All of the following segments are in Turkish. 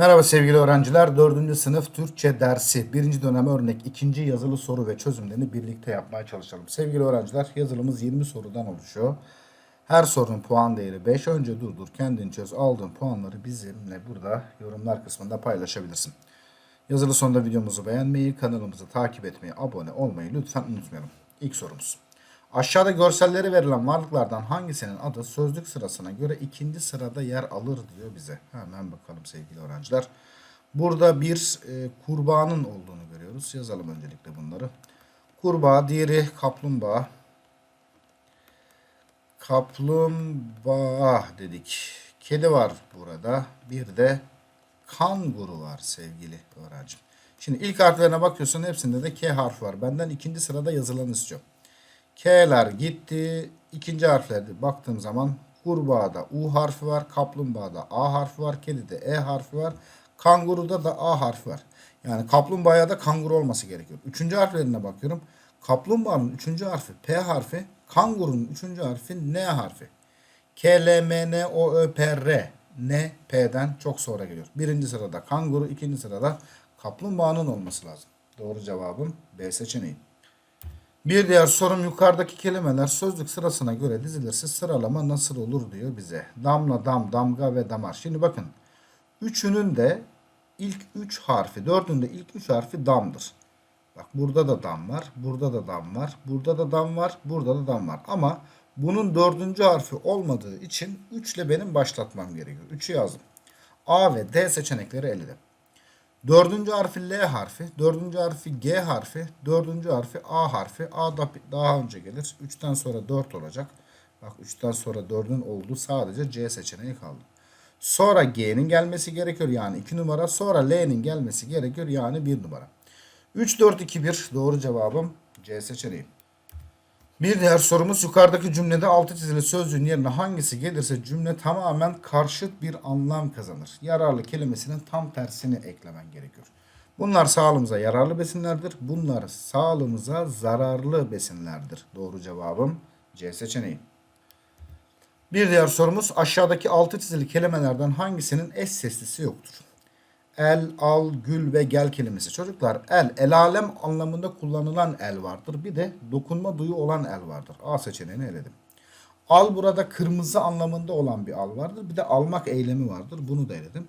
Merhaba sevgili öğrenciler. 4. sınıf Türkçe dersi 1. dönem örnek 2. yazılı soru ve çözümlerini birlikte yapmaya çalışalım. Sevgili öğrenciler yazılımız 20 sorudan oluşuyor. Her sorunun puan değeri 5. Önce durdur kendin çöz aldığın puanları bizimle burada yorumlar kısmında paylaşabilirsin. Yazılı sonunda videomuzu beğenmeyi, kanalımızı takip etmeyi, abone olmayı lütfen unutmayalım. İlk sorumuz. Aşağıda görselleri verilen varlıklardan hangisinin adı sözlük sırasına göre ikinci sırada yer alır diyor bize. Hemen bakalım sevgili öğrenciler. Burada bir e, kurbağanın olduğunu görüyoruz. Yazalım öncelikle bunları. Kurbağa, diğeri kaplumbağa. Kaplumbağa dedik. Kedi var burada. Bir de kanguru var sevgili öğrencim. Şimdi ilk harflerine bakıyorsun hepsinde de K harfi var. Benden ikinci sırada yazılanı istiyor. K'ler gitti. İkinci harflerde baktığım zaman kurbağada U harfi var. Kaplumbağada A harfi var. Kedide E harfi var. Kanguruda da A harfi var. Yani kaplumbağaya da kanguru olması gerekiyor. Üçüncü harflerine bakıyorum. Kaplumbağanın üçüncü harfi P harfi. Kangurunun üçüncü harfi N harfi. K, L, M, N, O, Ö, P, R. N, P'den çok sonra geliyor. Birinci sırada kanguru, ikinci sırada kaplumbağanın olması lazım. Doğru cevabım B seçeneği. Bir diğer sorum yukarıdaki kelimeler sözlük sırasına göre dizilirse sıralama nasıl olur diyor bize. Damla, dam, damga ve damar. Şimdi bakın. Üçünün de ilk üç harfi, dördünün de ilk üç harfi damdır. Bak burada da dam var, burada da dam var, burada da dam var, burada da dam var. Ama bunun dördüncü harfi olmadığı için 3 ile benim başlatmam gerekiyor. 3'ü yazdım. A ve D seçenekleri eledim. Dördüncü harfi L harfi, dördüncü harfi G harfi, dördüncü harfi A harfi. A da daha önce gelir. 3'ten sonra 4 olacak. Bak 3'ten sonra 4'ün olduğu sadece C seçeneği kaldı. Sonra G'nin gelmesi gerekiyor yani 2 numara. Sonra L'nin gelmesi gerekiyor yani 1 numara. 3, 4, 2, 1 doğru cevabım C seçeneği. Bir diğer sorumuz yukarıdaki cümlede altı çizili sözcüğün yerine hangisi gelirse cümle tamamen karşıt bir anlam kazanır. Yararlı kelimesinin tam tersini eklemen gerekiyor. Bunlar sağlığımıza yararlı besinlerdir. Bunlar sağlığımıza zararlı besinlerdir. Doğru cevabım C seçeneği. Bir diğer sorumuz aşağıdaki altı çizili kelimelerden hangisinin eş seslisi yoktur? El, al, gül ve gel kelimesi. Çocuklar el, el alem anlamında kullanılan el vardır. Bir de dokunma duyu olan el vardır. A seçeneğini eledim. Al burada kırmızı anlamında olan bir al vardır. Bir de almak eylemi vardır. Bunu da eledim.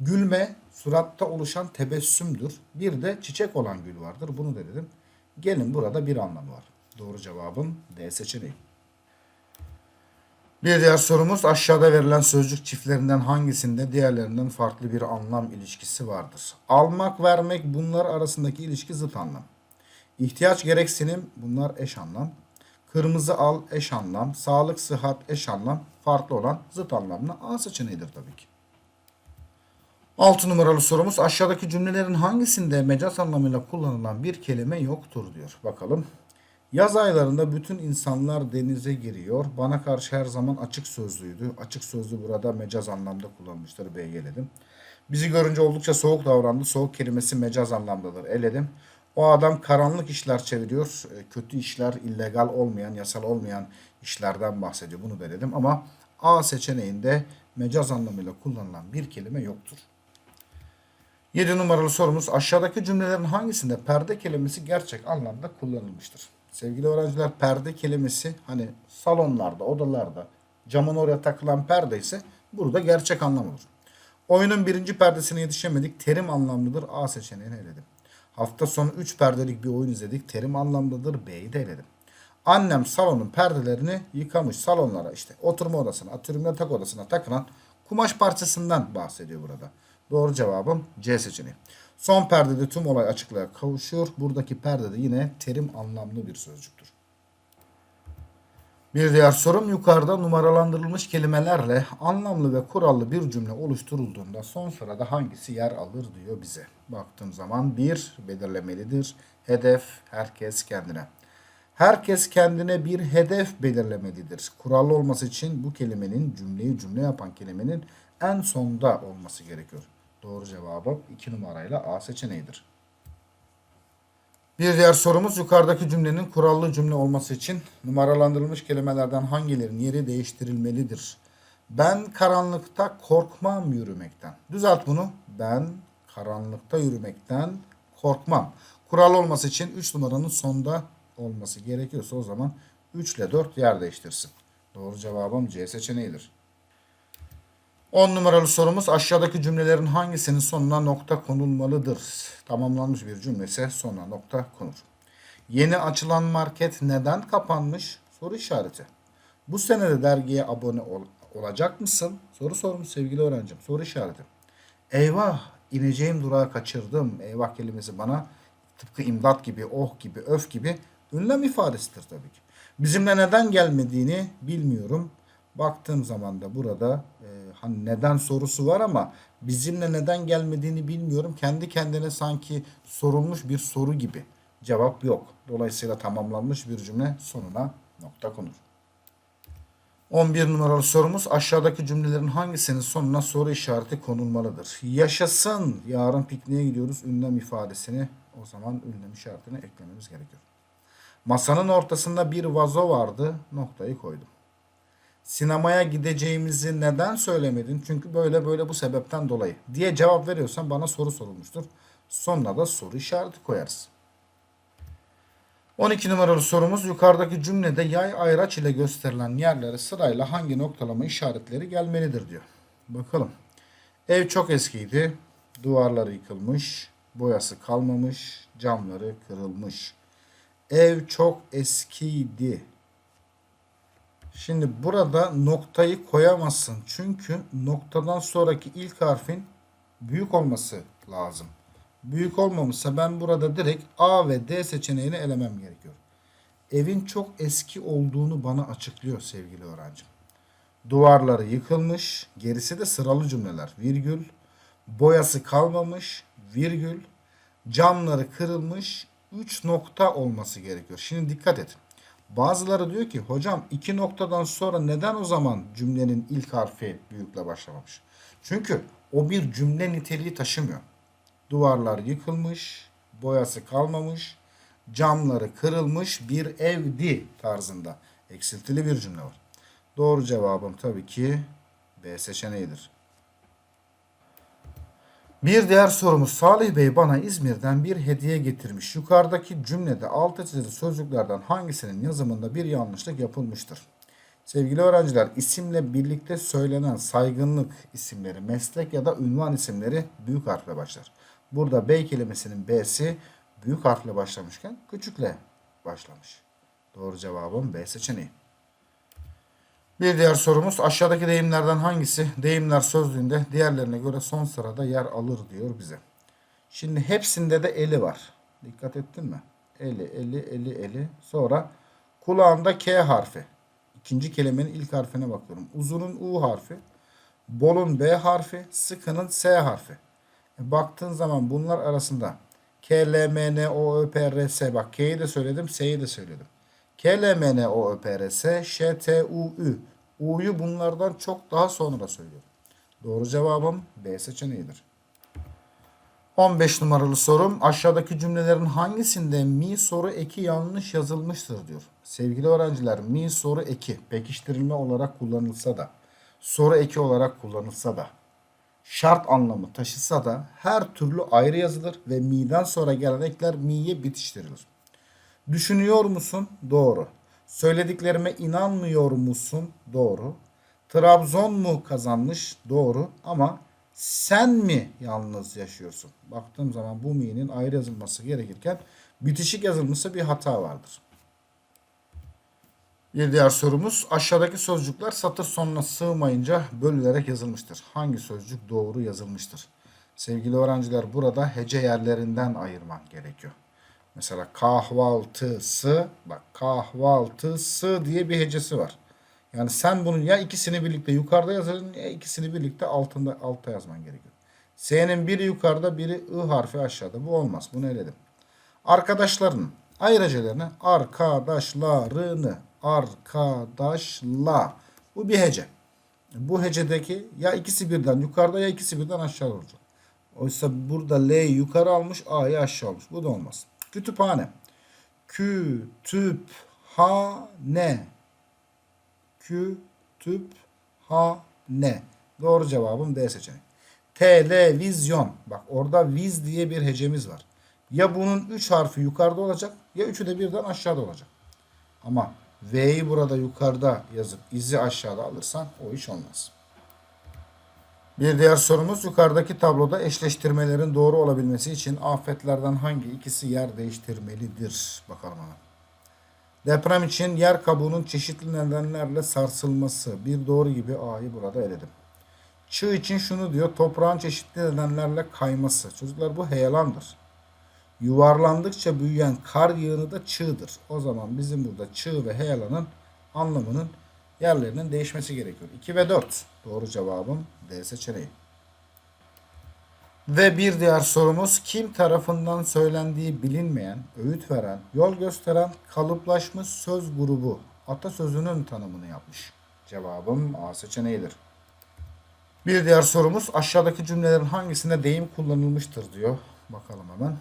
Gülme suratta oluşan tebessümdür. Bir de çiçek olan gül vardır. Bunu da eledim. Gelin burada bir anlamı var. Doğru cevabım D seçeneği. Bir diğer sorumuz aşağıda verilen sözcük çiftlerinden hangisinde diğerlerinden farklı bir anlam ilişkisi vardır? Almak, vermek bunlar arasındaki ilişki zıt anlam. İhtiyaç, gereksinim bunlar eş anlam. Kırmızı al eş anlam. Sağlık, sıhhat eş anlam. Farklı olan zıt anlamlı A seçeneğidir tabii ki. 6 numaralı sorumuz aşağıdaki cümlelerin hangisinde mecaz anlamıyla kullanılan bir kelime yoktur diyor. Bakalım. Yaz aylarında bütün insanlar denize giriyor. Bana karşı her zaman açık sözlüydü. Açık sözlü burada mecaz anlamda kullanmıştır. B'yi eledim. Bizi görünce oldukça soğuk davrandı. Soğuk kelimesi mecaz anlamdadır. Eledim. O adam karanlık işler çeviriyor. E, Kötü işler, illegal olmayan, yasal olmayan işlerden bahsediyor. Bunu da eledim. Ama A seçeneğinde mecaz anlamıyla kullanılan bir kelime yoktur. 7 numaralı sorumuz aşağıdaki cümlelerin hangisinde perde kelimesi gerçek anlamda kullanılmıştır? Sevgili öğrenciler perde kelimesi hani salonlarda, odalarda camın oraya takılan perde ise burada gerçek anlamıdır. Oyunun birinci perdesine yetişemedik. Terim anlamlıdır. A seçeneğini eledim. Hafta sonu 3 perdelik bir oyun izledik. Terim anlamlıdır. B'yi de eledim. Annem salonun perdelerini yıkamış. Salonlara işte oturma odasına, atıyorum yatak odasına takılan kumaş parçasından bahsediyor burada. Doğru cevabım C seçeneği. Son perdede tüm olay açıklığa kavuşuyor. Buradaki perdede yine terim anlamlı bir sözcüktür. Bir diğer sorum yukarıda numaralandırılmış kelimelerle anlamlı ve kurallı bir cümle oluşturulduğunda son sırada hangisi yer alır diyor bize. Baktığım zaman bir belirlemelidir. Hedef herkes kendine. Herkes kendine bir hedef belirlemelidir. Kurallı olması için bu kelimenin cümleyi cümle yapan kelimenin en sonda olması gerekiyor. Doğru cevabı 2 numarayla A seçeneğidir. Bir diğer sorumuz yukarıdaki cümlenin kurallı cümle olması için numaralandırılmış kelimelerden hangilerinin yeri değiştirilmelidir? Ben karanlıkta korkmam yürümekten. Düzelt bunu. Ben karanlıkta yürümekten korkmam. Kural olması için 3 numaranın sonda olması gerekiyorsa o zaman 3 ile 4 yer değiştirsin. Doğru cevabım C seçeneğidir. 10 numaralı sorumuz aşağıdaki cümlelerin hangisinin sonuna nokta konulmalıdır? Tamamlanmış bir cümle sonuna nokta konur. Yeni açılan market neden kapanmış? Soru işareti. Bu sene de dergiye abone ol- olacak mısın? Soru sormuş sevgili öğrencim. Soru işareti. Eyvah ineceğim durağı kaçırdım. Eyvah kelimesi bana tıpkı imdat gibi, oh gibi, öf gibi ünlem ifadesidir tabii ki. Bizimle neden gelmediğini bilmiyorum. Baktığım zaman da burada e, hani neden sorusu var ama bizimle neden gelmediğini bilmiyorum. Kendi kendine sanki sorulmuş bir soru gibi. Cevap yok. Dolayısıyla tamamlanmış bir cümle sonuna nokta konur. 11 numaralı sorumuz aşağıdaki cümlelerin hangisinin sonuna soru işareti konulmalıdır? Yaşasın yarın pikniğe gidiyoruz ünlem ifadesini o zaman ünlem işaretini eklememiz gerekiyor. Masanın ortasında bir vazo vardı noktayı koydum. Sinemaya gideceğimizi neden söylemedin? Çünkü böyle böyle bu sebepten dolayı diye cevap veriyorsan bana soru sorulmuştur. Sonuna da soru işareti koyarız. 12 numaralı sorumuz yukarıdaki cümlede yay ayraç ile gösterilen yerlere sırayla hangi noktalama işaretleri gelmelidir diyor. Bakalım. Ev çok eskiydi. Duvarları yıkılmış. Boyası kalmamış. Camları kırılmış. Ev çok eskiydi. Şimdi burada noktayı koyamazsın. Çünkü noktadan sonraki ilk harfin büyük olması lazım. Büyük olmamışsa ben burada direkt A ve D seçeneğini elemem gerekiyor. Evin çok eski olduğunu bana açıklıyor sevgili öğrencim. Duvarları yıkılmış, gerisi de sıralı cümleler. Virgül, boyası kalmamış, virgül, camları kırılmış, 3 nokta olması gerekiyor. Şimdi dikkat et. Bazıları diyor ki hocam iki noktadan sonra neden o zaman cümlenin ilk harfi büyükle başlamamış? Çünkü o bir cümle niteliği taşımıyor. Duvarlar yıkılmış, boyası kalmamış, camları kırılmış bir evdi tarzında eksiltili bir cümle var. Doğru cevabım tabii ki B seçeneğidir. Bir diğer sorumuz Salih Bey bana İzmir'den bir hediye getirmiş. Yukarıdaki cümlede altı çizili sözcüklerden hangisinin yazımında bir yanlışlık yapılmıştır? Sevgili öğrenciler isimle birlikte söylenen saygınlık isimleri, meslek ya da ünvan isimleri büyük harfle başlar. Burada bey kelimesinin B'si büyük harfle başlamışken küçükle başlamış. Doğru cevabım B seçeneği. Bir diğer sorumuz aşağıdaki deyimlerden hangisi deyimler sözlüğünde diğerlerine göre son sırada yer alır diyor bize. Şimdi hepsinde de eli var. Dikkat ettin mi? Eli, eli, eli, eli. Sonra kulağında K harfi. İkinci kelimenin ilk harfine bakıyorum. Uzunun U harfi. Bolun B harfi. Sıkının S harfi. E, baktığın zaman bunlar arasında K, L, M, N, O, Ö, P, R, S. Bak K'yi de söyledim, S'yi de söyledim. K, L, M, N, O, Ö, P, R, S, Ş, T, U, Ü. U'yu bunlardan çok daha sonra söylüyorum. Doğru cevabım B seçeneğidir. 15 numaralı sorum aşağıdaki cümlelerin hangisinde mi soru eki yanlış yazılmıştır diyor. Sevgili öğrenciler mi soru eki pekiştirilme olarak kullanılsa da soru eki olarak kullanılsa da şart anlamı taşısa da her türlü ayrı yazılır ve mi'den sonra gelen ekler mi'ye bitiştirilir. Düşünüyor musun? Doğru. Söylediklerime inanmıyor musun? Doğru. Trabzon mu kazanmış? Doğru. Ama sen mi yalnız yaşıyorsun? Baktığım zaman bu mi'nin ayrı yazılması gerekirken bitişik yazılmışsa bir hata vardır. Bir diğer sorumuz aşağıdaki sözcükler satır sonuna sığmayınca bölünerek yazılmıştır. Hangi sözcük doğru yazılmıştır? Sevgili öğrenciler burada hece yerlerinden ayırman gerekiyor. Mesela kahvaltısı bak kahvaltısı diye bir hecesi var. Yani sen bunun ya ikisini birlikte yukarıda yazacaksın ya ikisini birlikte altında altta yazman gerekiyor. S'nin biri yukarıda biri I harfi aşağıda. Bu olmaz. Bunu eledim. Arkadaşların ayrıcalarını arkadaşlarını arkadaşla. Bu bir hece. Bu hecedeki ya ikisi birden yukarıda ya ikisi birden aşağı olacak. Oysa burada L'yi yukarı almış A'yı aşağı almış. Bu da olmaz. Kütüphane. Kütüphane. Kütüphane. Doğru cevabım D seçeneği. Televizyon. Bak orada viz diye bir hecemiz var. Ya bunun 3 harfi yukarıda olacak ya üçü de birden aşağıda olacak. Ama V'yi burada yukarıda yazıp izi aşağıda alırsan o iş olmaz. Bir diğer sorumuz yukarıdaki tabloda eşleştirmelerin doğru olabilmesi için afetlerden hangi ikisi yer değiştirmelidir? Bakalım hemen. Deprem için yer kabuğunun çeşitli nedenlerle sarsılması. Bir doğru gibi A'yı burada eledim. Çığ için şunu diyor. Toprağın çeşitli nedenlerle kayması. Çocuklar bu heyelandır. Yuvarlandıkça büyüyen kar yığını da çığdır. O zaman bizim burada çığ ve heyelanın anlamının yerlerinin değişmesi gerekiyor. 2 ve 4. Doğru cevabım D seçeneği. Ve bir diğer sorumuz kim tarafından söylendiği bilinmeyen, öğüt veren, yol gösteren kalıplaşmış söz grubu atasözünün tanımını yapmış. Cevabım A seçeneğidir. Bir diğer sorumuz aşağıdaki cümlelerin hangisinde deyim kullanılmıştır diyor. Bakalım hemen.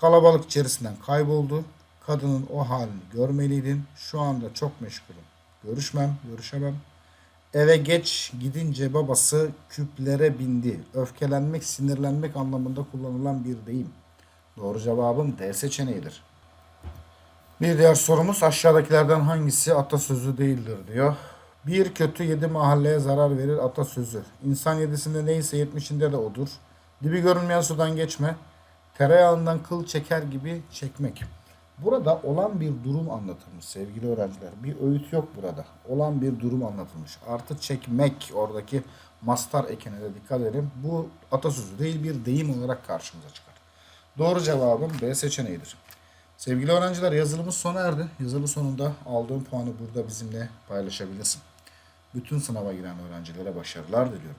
Kalabalık içerisinden kayboldu. Kadının o halini görmeliydin. Şu anda çok meşgulüm. Görüşmem, görüşemem. Eve geç gidince babası küplere bindi. Öfkelenmek, sinirlenmek anlamında kullanılan bir deyim. Doğru cevabım D seçeneğidir. Bir diğer sorumuz aşağıdakilerden hangisi atasözü değildir diyor. Bir kötü yedi mahalleye zarar verir atasözü. İnsan yedisinde neyse yetmişinde de odur. Dibi görünmeyen sudan geçme. Tereyağından kıl çeker gibi çekmek. Burada olan bir durum anlatılmış sevgili öğrenciler. Bir öğüt yok burada. Olan bir durum anlatılmış. Artı çekmek oradaki mastar ekine de dikkat edin. Bu atasözü değil bir deyim olarak karşımıza çıkar. Doğru cevabım B seçeneğidir. Sevgili öğrenciler yazılımız sona erdi. Yazılı sonunda aldığın puanı burada bizimle paylaşabilirsin. Bütün sınava giren öğrencilere başarılar diliyorum.